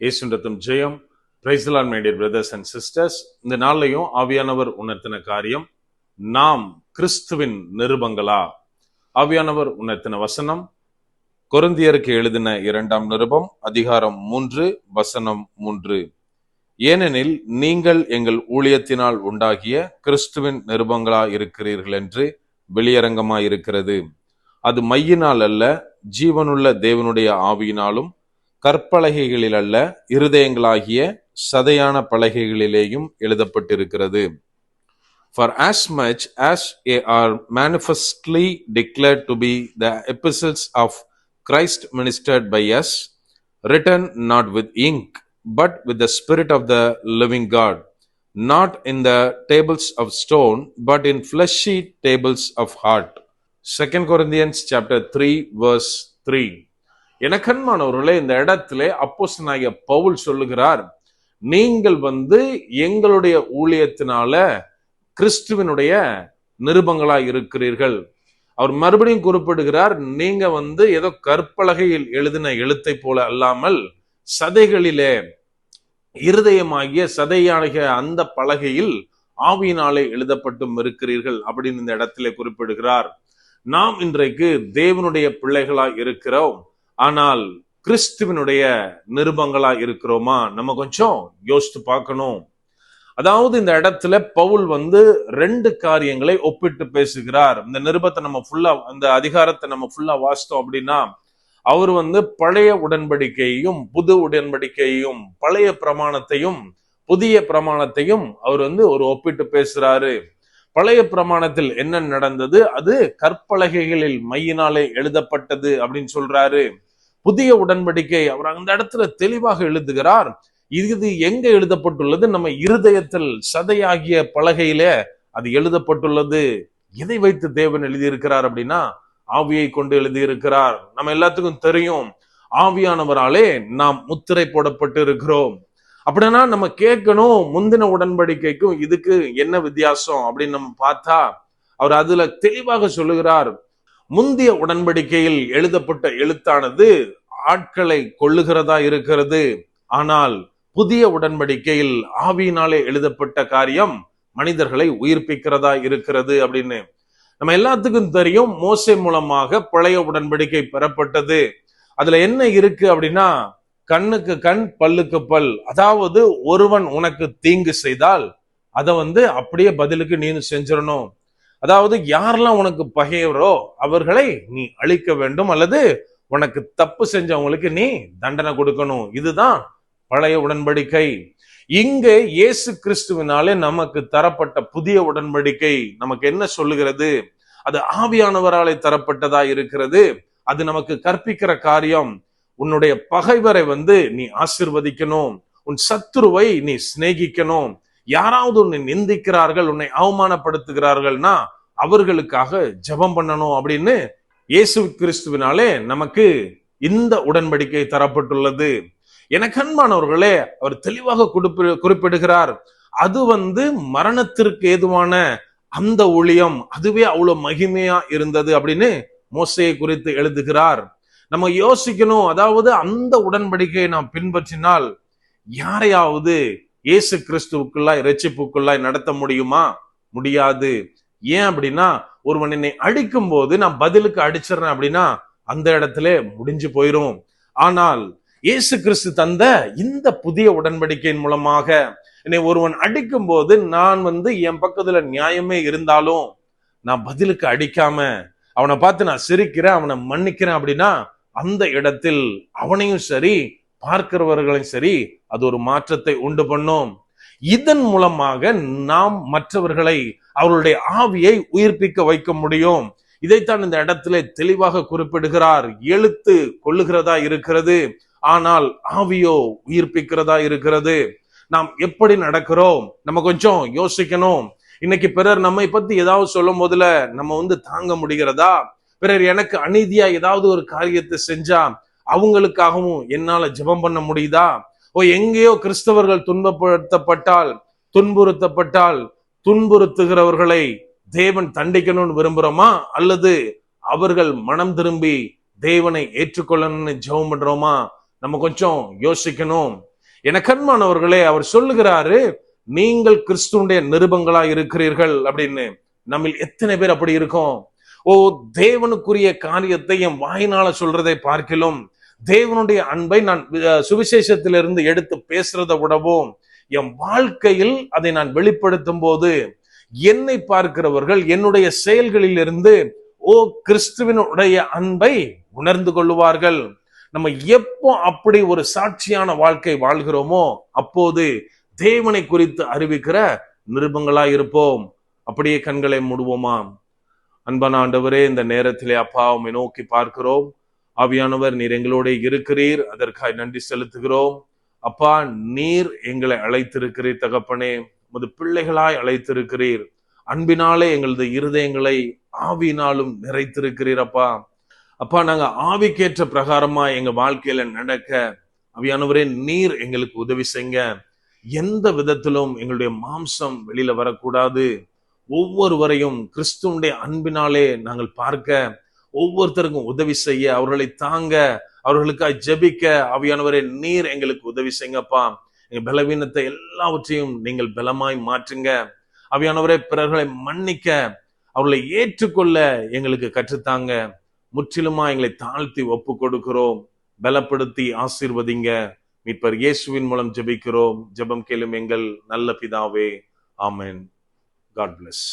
இயேசுன்றத்தும் ஜெயம். பிரைஸ்லான் my dear brothers and sisters இந்த நாள்லையும் ஆவியானவர் உணர்த்தின காரியம் நாம் கிறிஸ்துவின் நிருபங்களா? ஆவியானவர் உணர்த்தின வசனம் கொருந்தியருக்கு எழுதின இரண்டாம் நிருபம் அதிகாரம் மூன்று வசனம் மூன்று. ஏனெனில் நீங்கள் எங்கள் ஊழியத்தினால் உண்டாகிய கிறிஸ்துவின் நிருபங்களா இருக்கிறீர்கள் என்று வெளியரங்கமாயிருக்கிறது. அது மையினால் அல்ல ஜீவனுள்ள தேவனுடைய ஆவியினாலும் கற்பலகைகளில் அல்ல இருதயங்களாகிய சதையான பலகைகளிலேயும் எழுதப்பட்டிருக்கிறது for as much as ye are manifestly declared to be the epistles of Christ ministered by us written not with ink but with the spirit of the living God not in the tables of stone but in fleshy tables of heart second Corinthians chapter three verse three எனக்கன்மானவர்களே இந்த இடத்திலே அப்போஸ்தலனாகிய பவுல் சொல்லுகிறார் நீங்கள் வந்து எங்களுடைய ஊழியத்தினால கிறிஸ்துவனுடைய நிருபங்களா இருக்கிறீர்கள். அவர் மறுபடியும் குறிப்பிடுகிறார் நீங்க வந்து ஏதோ கற்பலகையில் எழுதின எழுத்தை போல அல்லாமல் சதைகளிலே இருதயமாகிய சதையாகிய அந்த பலகையில் ஆவியினாலே எழுதப்பட்டும் இருக்கிறீர்கள் அப்படின்னு இந்த இடத்திலே குறிப்பிடுகிறார். நாம் இன்றைக்கு தேவனுடைய பிள்ளைகளா இருக்கிறோம். ஆனால் கிறிஸ்துவனுடைய நிருபங்களா இருக்கிறோமா? நம்ம கொஞ்சம் யோசித்து பார்க்கணும். அதாவது இந்த இடத்துல பவுல் வந்து ரெண்டு காரியங்களை ஒப்பிட்டு பேசுகிறார். இந்த நிருபத்தை நம்ம ஃபுல்லா அந்த அதிகாரத்தை நம்ம ஃபுல்லா வாசித்தோம் அப்படின்னா அவர் வந்து பழைய உடன்படிக்கையையும் புது உடன்படிக்கையையும் பழைய பிரமாணத்தையும் புதிய பிரமாணத்தையும் அவர் வந்து ஒரு ஒப்பிட்டு பேசுறாரு. பழைய பிரமாணத்தில் என்ன நடந்தது? அது கற்பலகைகளில் மையினாலே எழுதப்பட்டது அப்படின்னு சொல்றாரு. புதிய உடன்படிக்கை அவர் அந்த இடத்துல தெளிவாக எழுதுகிறார். இது எங்க எழுதப்பட்டுள்ளது? நம்ம இருதயத்தில் சதையாகிய பலகையில அது எழுதப்பட்டுள்ளது. எதை வைத்து தேவன் எழுதியிருக்கிறார் அப்படின்னா ஆவியை கொண்டு எழுதியிருக்கிறார். நம்ம எல்லாத்துக்கும் தெரியும் ஆவியானவராலே நாம் முத்திரை போடப்பட்டு இருக்கிறோம் அப்படின்னா நம்ம கேட்கணும் முந்தின உடன்படிக்கைக்கும் இதுக்கு என்ன வித்தியாசம் அப்படின்னு நம்ம பார்த்தா அவர் அதுல தெளிவாக சொல்லுகிறார். முந்தைய உடன்படிக்கையில் எழுதப்பட்ட எழுத்தானது ஆட்களை கொள்ளுகிறதா இருக்கிறது. ஆனால் புதிய உடன்படிக்கையில் ஆவியினாலே எழுதப்பட்ட காரியம் மனிதர்களை உயிர்ப்பிக்கிறதா இருக்கிறது அப்படின்னு. நம்ம எல்லாத்துக்கும் தெரியும் மோசை மூலமாக பழைய உடன்படிக்கை பெறப்பட்டது. அதுல என்ன இருக்கு அப்படின்னா கண்ணுக்கு கண் பல்லுக்கு பல். அதாவது ஒருவன் உனக்கு தீங்கு செய்தால் அதை வந்து அப்படியே பதிலுக்கு நீ செஞ்சிடணும். அதாவது யாரெல்லாம் உனக்கு பகையவரோ அவர்களை நீ அழிக்க வேண்டும் அல்லது உனக்கு தப்பு செஞ்சவங்களுக்கு நீ தண்டனை கொடுக்கணும். இதுதான் பழைய உடன்படிக்கை. இங்கே இயேசு கிறிஸ்துவினாலே நமக்கு தரப்பட்ட புதிய உடன்படிக்கை. நமக்கு என்ன சொல்லுகிறது? அது ஆவியானவராலே தரப்பட்டதா இருக்கிறது. அது நமக்கு கற்பிக்கிற காரியம். உன்னுடைய பகைவரை வந்து நீ ஆசிர்வதிக்கணும். உன் சத்துருவை நீ சிநேகிக்கணும். யாராவது உன்னை நிந்திக்கிறார்கள் உன்னை அவமானப்படுத்துகிறார்கள்னா அவர்களுக்காக ஜெபம் பண்ணணும் அப்படின்னு இயேசு கிறிஸ்துவினாலே நமக்கு இந்த உடன்படிக்கை தரப்பட்டுள்ளது. எனக்கு அன்பானவர்களே அவர் தெளிவாக குறிப்பிடுகிறார். அது வந்து மரணத்திற்கு ஏதுவான அந்த ஊழியம் அதுவே அவ்வளவு மகிமையா இருந்தது அப்படின்னு மோசையை குறித்து எழுதுகிறார். நம்ம யோசிக்கணும் அதாவது அந்த உடன்படிக்கையை நாம் பின்பற்றினால் யாரையாவது இயேசு கிறிஸ்துவுக்குள்ளாய் ரட்சிப்புக்குள்ளாய் நடத்த முடியுமா? முடியாது. ஏன் அப்படின்னா ஒருவன் என்னை அடிக்கும் போது நான் பதிலுக்கு அடிச்சிடறேன் அப்படின்னா அந்த இடத்துல முடிஞ்சு போயிரும். ஆனால் இயேசு கிறிஸ்து தந்த இந்த புதிய உடன்படிக்கையின் மூலமாக என்னை ஒருவன் அடிக்கும் போது நான் வந்து என் பக்கத்துல நியாயமே இருந்தாலும் நான் பதிலுக்கு அடிக்காம அவனை பார்த்து நான் சிரிக்கிறேன் அவனை மன்னிக்கிறேன் அப்படின்னா அந்த இடத்தில் அவனையும் சரி பார்க்கிறவர்களையும் சரி அது ஒரு மாற்றத்தை உண்டு பண்ணும். இதன் மூலமாக நாம் மற்றவர்களை அவர்களுடைய ஆவியை உயிர்ப்பிக்க வைக்க முடியும். இதைத்தான் இந்த இடத்துல தெளிவாக குறிப்பிடுகிறார். எழுத்து கொள்ளுகிறதா இருக்கிறது ஆனால் ஆவியோ உயிர்ப்பிக்கிறதா இருக்கிறது. நாம் எப்படி நடக்கிறோம்? நம்ம கொஞ்சம் யோசிக்கணும். இன்னைக்கு பிறர் நம்மை பத்தி ஏதாவது சொல்லும் போதுல நம்ம வந்து தாங்க முடிகிறதா? பிறர் எனக்கு அநீதியா ஏதாவது ஒரு காரியத்தை செஞ்சா அவங்களுக்காகவும் என்னால ஜெபம் பண்ண முடியுதா? ஓ எங்கேயோ கிறிஸ்தவர்கள் துன்பப்படுத்தப்பட்டால் துன்புறுத்தப்பட்டால் துன்புறுத்துகிறவர்களை தேவன் தண்டிக்கணும்னு விரும்புறோமா? அல்லது அவர்கள் மனம் திரும்பி தேவனை ஏற்றுக்கொள்ளணும்னு ஜெபம் பண்றோமா? நம்ம கொஞ்சம் யோசிக்கணும். என கண்மானவர்களே அவர் சொல்லுகிறாரு நீங்கள் கிறிஸ்துவனுடைய நிருபங்களா இருக்கிறீர்கள் அப்படின்னு. நம்ம எத்தனை பேர் அப்படி இருக்கோம்? ஓ தேவனுக்குரிய காரியத்தை என் வாயினால சொல்றதை பார்க்கலாம் தேவனுடைய அன்பை நான் சுவிசேஷத்திலிருந்து எடுத்து பேசுறதை விடவும் என் வாழ்க்கையில் அதை நான் வெளிப்படுத்தும் போது என்னை பார்க்கிறவர்கள் என்னுடைய செயல்களில் இருந்து ஓ கிறிஸ்துவனுடைய அன்பை உணர்ந்து கொள்ளுவார்கள். நம்ம எப்போ அப்படி ஒரு சாட்சியான வாழ்க்கை வாழ்கிறோமோ அப்போது தேவனை குறித்து அறிவிக்கிற நிருபங்களா இருப்போம் அப்படியே கண்களை மூடுவோமா அன்பான ஆண்டவரே இந்த நேரத்திலே அப்பா உண்மை நோக்கி பார்க்கிறோம். ஆவியானவர் நீர் எங்களோட இருக்கிறீர். அதற்காய் நன்றி செலுத்துகிறோம். அப்பா நீர் எங்களை அழைத்திருக்கிறீர் தகப்பனே. உமது பிள்ளைகளாய் அழைத்திருக்கிறீர். அன்பினாலே எங்களது இருதயங்களை ஆவியினாலும் நிறைத்திருக்கிறீர் அப்பா. அப்பா நாங்க ஆவிக்கேற்ற பிரகாரமா எங்க வாழ்க்கையில நடக்க அவியானவரே நீர் எங்களுக்கு உதவி செய்ய எந்த விதத்திலும் எங்களுடைய மாம்சம் வெளியில வரக்கூடாது. ஒவ்வொருவரையும் கிறிஸ்துவனுடைய அன்பினாலே நாங்கள் பார்க்க ஒவ்வொருத்தருக்கும் உதவி செய்ய அவர்களை தாங்க அவர்களுக்காக ஜெபிக்க அவையானவரே நீர் எங்களுக்கு உதவி செய்யுங்கப்பா. எங்க பலவீனத்தை எல்லாவற்றையும் நீங்கள் பலமாய் மாற்றுங்க. அவியானவரே பிறர்களை மன்னிக்க அவர்களை ஏற்றுக்கொள்ள எங்களுக்கு கற்றுத்தாங்க. முற்றிலுமா எங்களை தாழ்த்தி ஒப்பு கொடுக்கிறோம் பலப்படுத்தி ஆசீர்வதிங்க. மீட்பர் இயேசுவின் மூலம் ஜெபிக்கிறோம். ஜெபம் கேளும் எங்கள் நல்ல பிதாவே. ஆமென். God plus